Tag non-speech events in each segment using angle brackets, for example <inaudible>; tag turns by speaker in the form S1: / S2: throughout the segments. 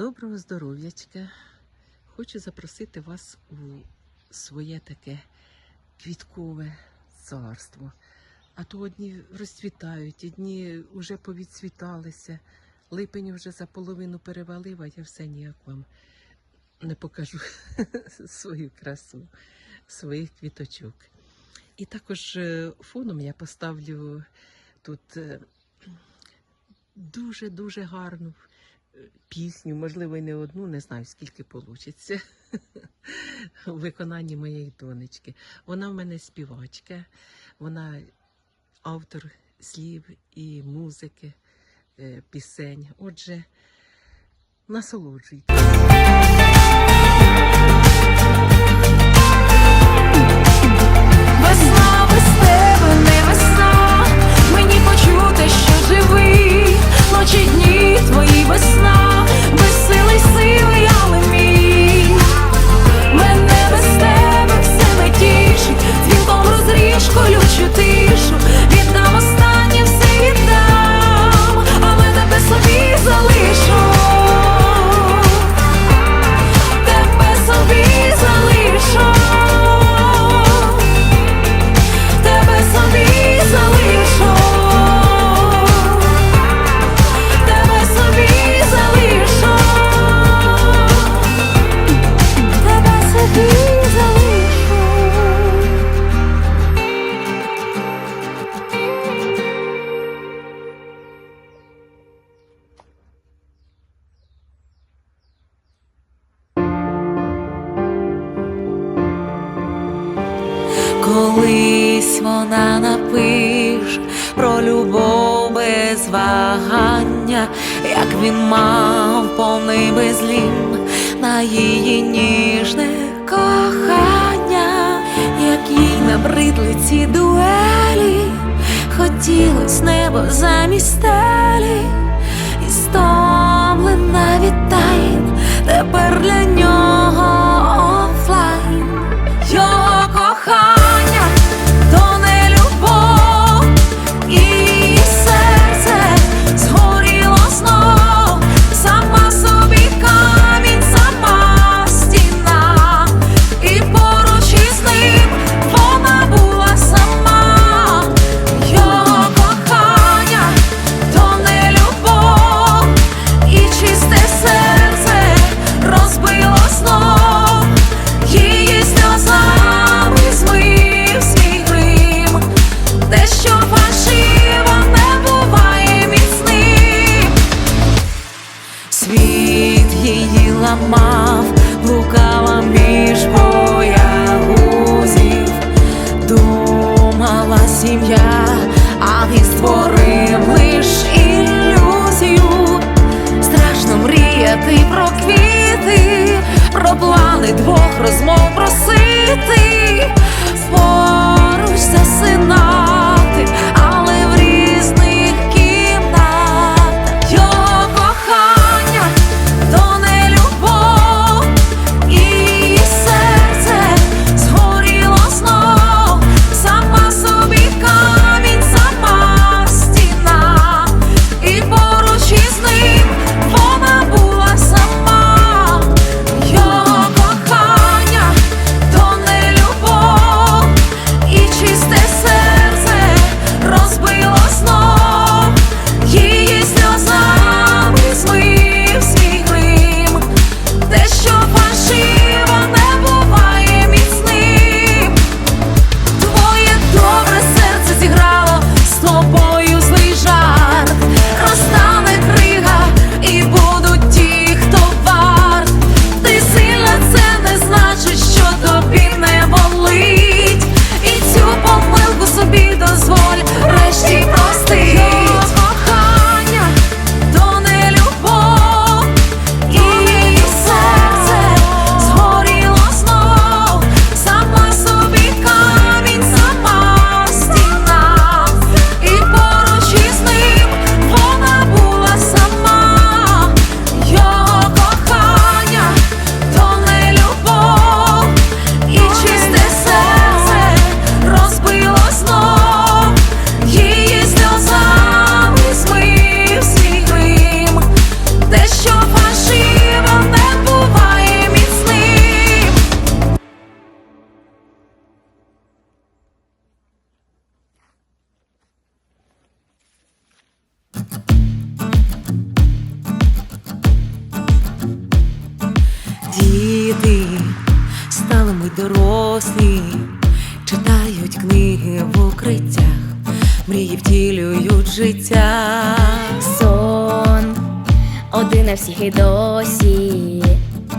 S1: Доброго здоров'ячка. Хочу запросити вас у своє таке квіткове царство. А то одні розцвітають, одні вже повідцвіталися. Липень вже за половину перевалив, а я все ніяк вам не покажу <laughs> свою красу, своїх квіточок. І також е, фоном я поставлю тут дуже-дуже гарну пісню, можливо, не одну, не знаю, скільки вийде у виконанні моєї донечки. Вона в мене співачка, вона автор слів і музики, е, пісень. Отже, насолоджуйтесь.
S2: Весна без не весна, мені почути, що живий, ночі дні твої весна, без сили вона напише про любов без вагання, як він мав повний безлім на її ніжне кохання, як їй набридли ці дуелі, хотілось небо замість стелі, і стомлена від тайн, тепер для нього мрії втілюють життя, сон один
S3: на всіх і досі.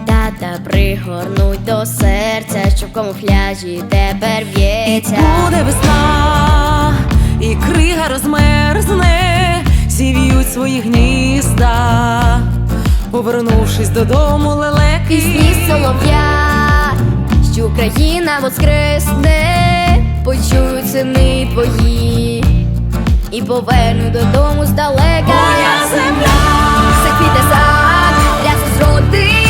S3: Та пригорнуть до серця, що в камуфляжі тепер
S2: в'ється
S3: І
S2: буде весна, і крига розмерзне, сів'ють свої гнізда, повернувшись додому, лелеки.
S3: І солов'я, що Україна воскресне, почують сини твої і поверну додому здалека.
S2: Моя земля,
S3: все сад, рясно зродить нива.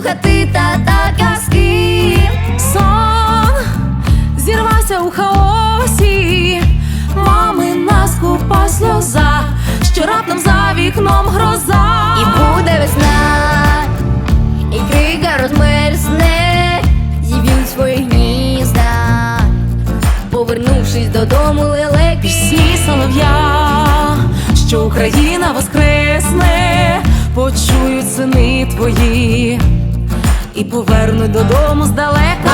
S3: Слухати тата казки.
S2: Сон зірвався у хаосі, мамина скупа сльоза, що раптом за вікном гроза.
S3: І буде весна, і крига розмерзне, зіб'ють свої гнізда, повернувшись додому лелеки.
S2: Пісні солов'я, що Україна воскресне, почують сини твої і повернуть додому здалека.